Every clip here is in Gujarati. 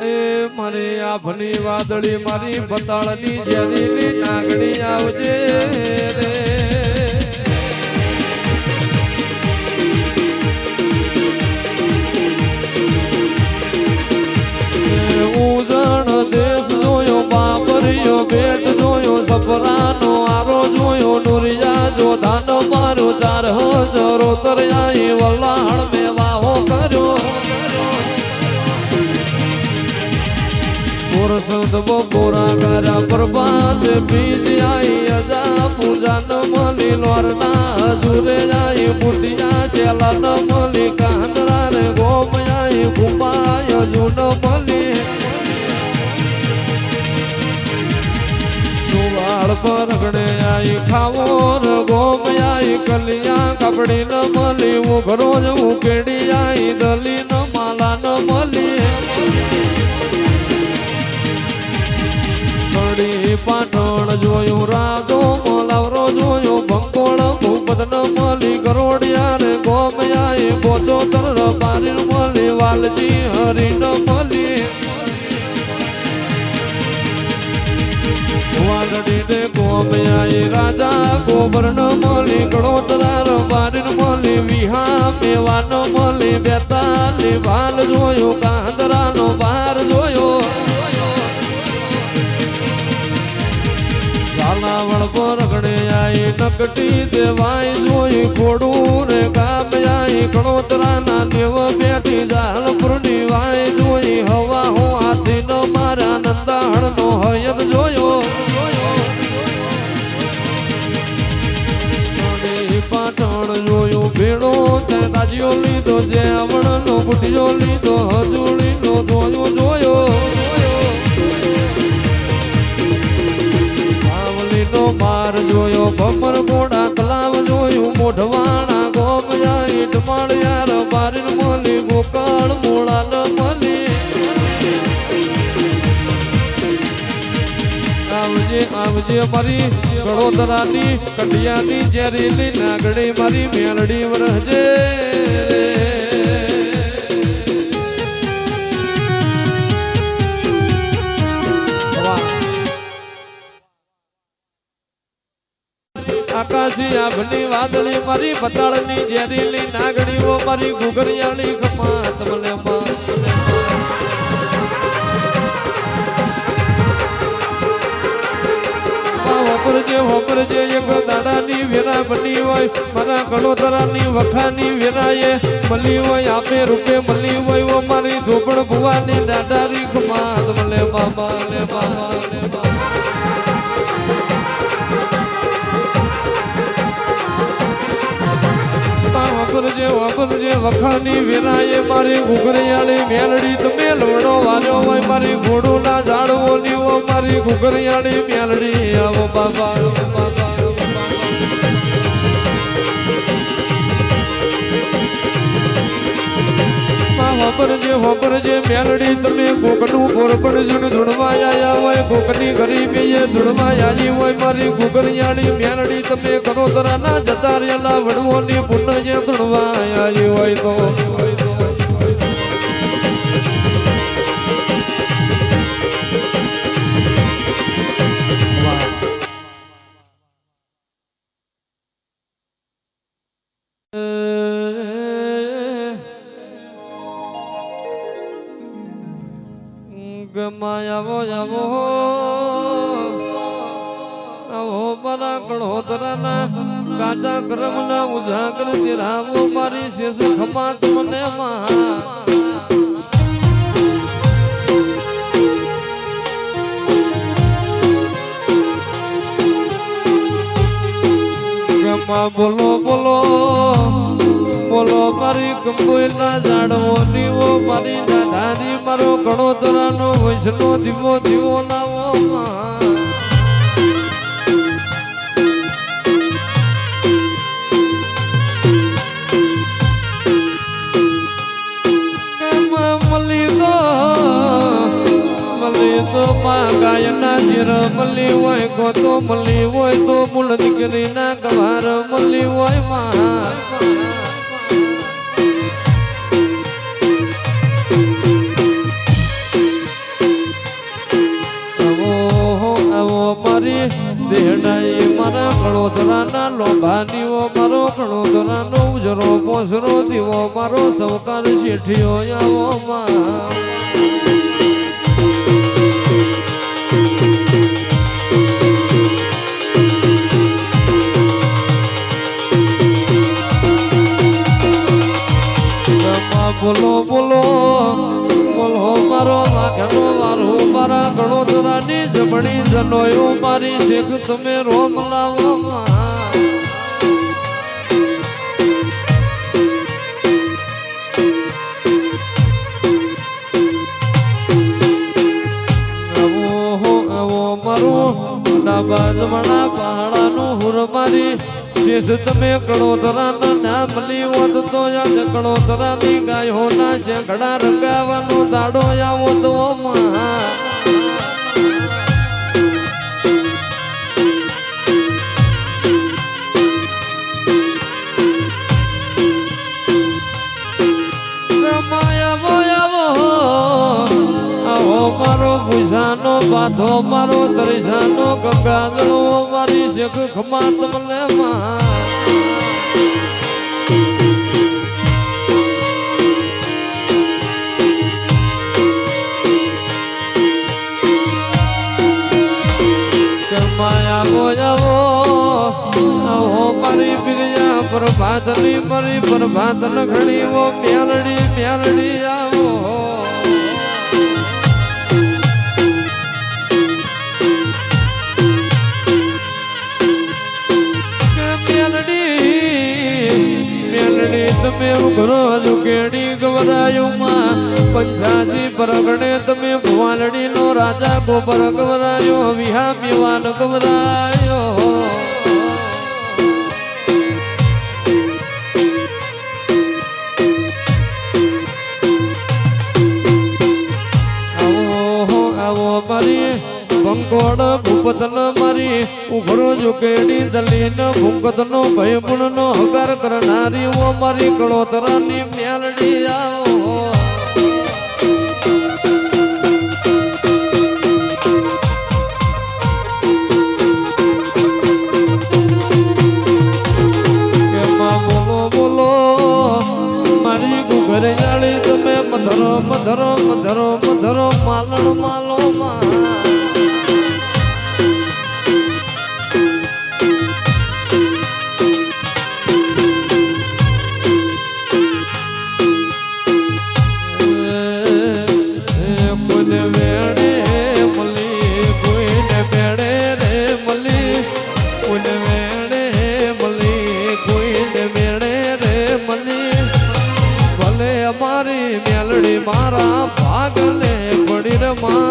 એ મારી આભની વાદળી મારી બતાળની જેરીની નાગણી આવજે રે. બેટ જોયો સપરાનો આરો જોયો, નુરિયા જો ધાનો મારો ચાર હજરો તરયાઈ વલ્લાણ પુરુષ બપોરા કર્યા. પ્રભાત બીજ આઈ, અજા પૂજા ન મળી લોરના હજુરે જાય. બુટિયા ચેલા ન મળી કાંદરા રે ગોમયાઈ ઘુમાય હજુ ન મળી વાળ પર ગણે કલિયા કપડી ન મળી ઉઘરો જ ઉકેડી આઈ, દલી પાટણ જોયું, રાજો મોલાવરો જોયો બંકોળ ભૂપત મળી ગરોડિયા રે ગોમયાઈ બોચોતર બારી મળી, વાલજી હરી ન મળી. ને ગોમયાઈ રાજા ગોબર ન મળી, ગણોતરા બારી મળી, વિહા મેવા ન મળી બેતાલી આઈ દેવાય જોઈ ઘોડું રે ગામ આઈ ના દેવ બેઠી જાલપુરની વાય જોઈ. હવા હું હાથી નો મારા નંદાહણ નો હયત જોયો પાટણ જોયું ભેડો તે તાજીઓ લીધો, જે આવણ નો લીધો. હજુડી આવજે મારી કડોદરાની કટિયાની જેરીલી નાગડી મારી મેલડી વરહજે આકાશી આભની વાદળી મારી બતાળની ઝેરીલી નાગડીઓ મારી ગુગરિયાળી ખમાત મને માં. વાપરજે વાપરજે એક દાડાની વેરા બની હોય. મારા ગણોતરાની વખાની વેરાએ મળી હોય. આપે રૂપે મળી હોય. ઓ મારી ઝોપડ ભુવાની દાદારી ખમાત મને મામા ને મામા ને મામા. વાપરજે વાપરજે વખાની વેરાએ મારી ઘુઘરિયાળી મેલડી. તમે લોડો વાલ્યો હોય. મારી ઘોડું ના ઝાડવો મારી ઘુઘરિયાળી મેલડી આવો બાબા આવો બાબા આવો બાબા. માં વાપરજે વાપરજે મેલડી તમે કોકનું પોરપણ જણ ધૂણવા આયા હોય કોકની ગરીબી ધૂણવા આવી હોય, મારી ગુગરિયાળી મેલડી તમે કરો તરાના જતા રહેલા વડવોની પુનઃ ધૂણવા આવી હોય તો ગમાયાવો જાવો આવો મારા ગણોતરાના કાચા કર્મના ઉજાગર દિરાવો મારી શેષ ખમાત મને મહા બોલો બોલો. બોલો, મારી કંબોઈના ઝાડવો, દીવો, મારી દાદાની મારો ગણોતરાનો વંશનો દીવો દીવો લાવો તો ગાયના જીર હોય ગોતો મળી હોય તો મૂળ દીકરીના ગવાર મળી હોયમાં. પાડાના દીવો મારો ઘણો દોરાનો ઉજરો પોસરો દીવો, મારો સૌકાર શેઠિયો આવો માં. બોલો બોલો. જમણી જનોયો મારી શેખ તમે રોમ લાવવામાં જમણા પહાડાનું હુર મારી શેષ તમે કણોતરાના નામ લીવત તો યાદ કણોતરાની ગાયો ના શેકડા રંગાવાનો દાડો આવો તો માં. બાધો મારો તરીસાનો ગંગાજળો મારી શેખ ખમાત મને માં. પ્રભાતની, મારી પ્રભાત લખણી વો મ્યાલડી મ્યાલડી આવો. ઉઘરો ઝુકેડી ગવરાયું માં પંચાજી પરગણે તમે ભુવાલડી નો રાજા ગોબર ગવરાયો વિહા વિવાન ગવરાયો. આવો આવો મારી બંકોડ જોકેડી દલીન ભૂંગતનો ભયપુણનો હકાર કરનારી ઓ મારી કળોતરાની મ્યાલડી આવો. પડી રે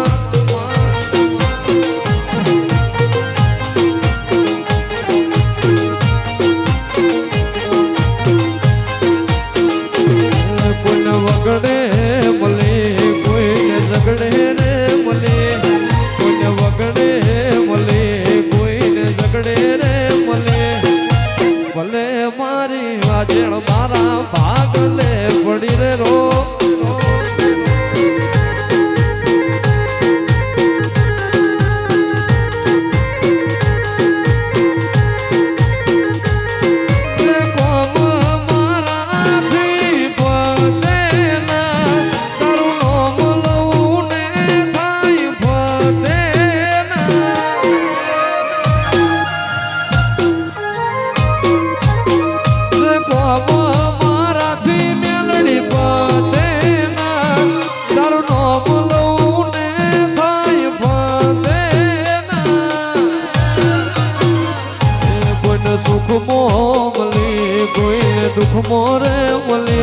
કોઈને સુખ મોહ મળે, કોઈને દુઃખ મોરે મળે,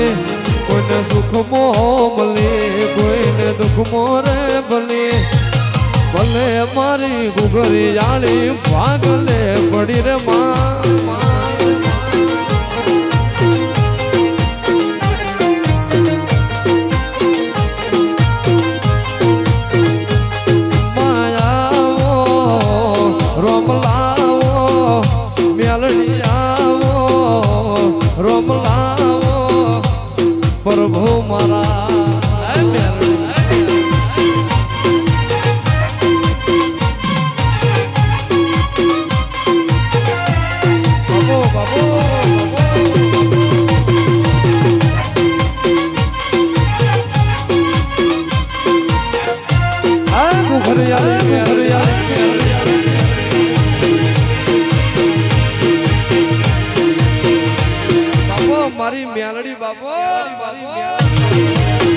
કોઈને સુખ મોહ મળે, કોઈને દુઃખ મોરે ભલે ભલે મારી ગુગરી જાળી ભાગલે પડી રે માં મારી મેલડી બાપો. મારી મેલડી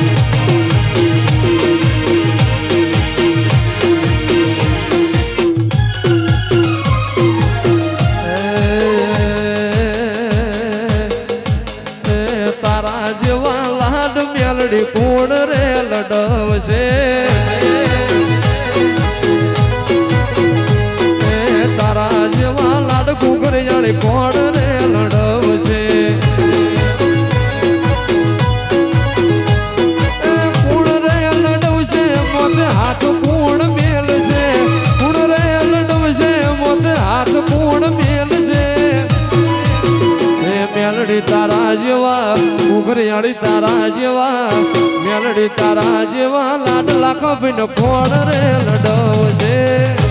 તારા જેવા લાડ મેલડી કોણ રે લડવશે. મેલડી તારા જેવા ઉઘરિયાળી તારા જેવા મેલડી તારા જેવા લાડ લાખો બિન ફોડ રે લડવશે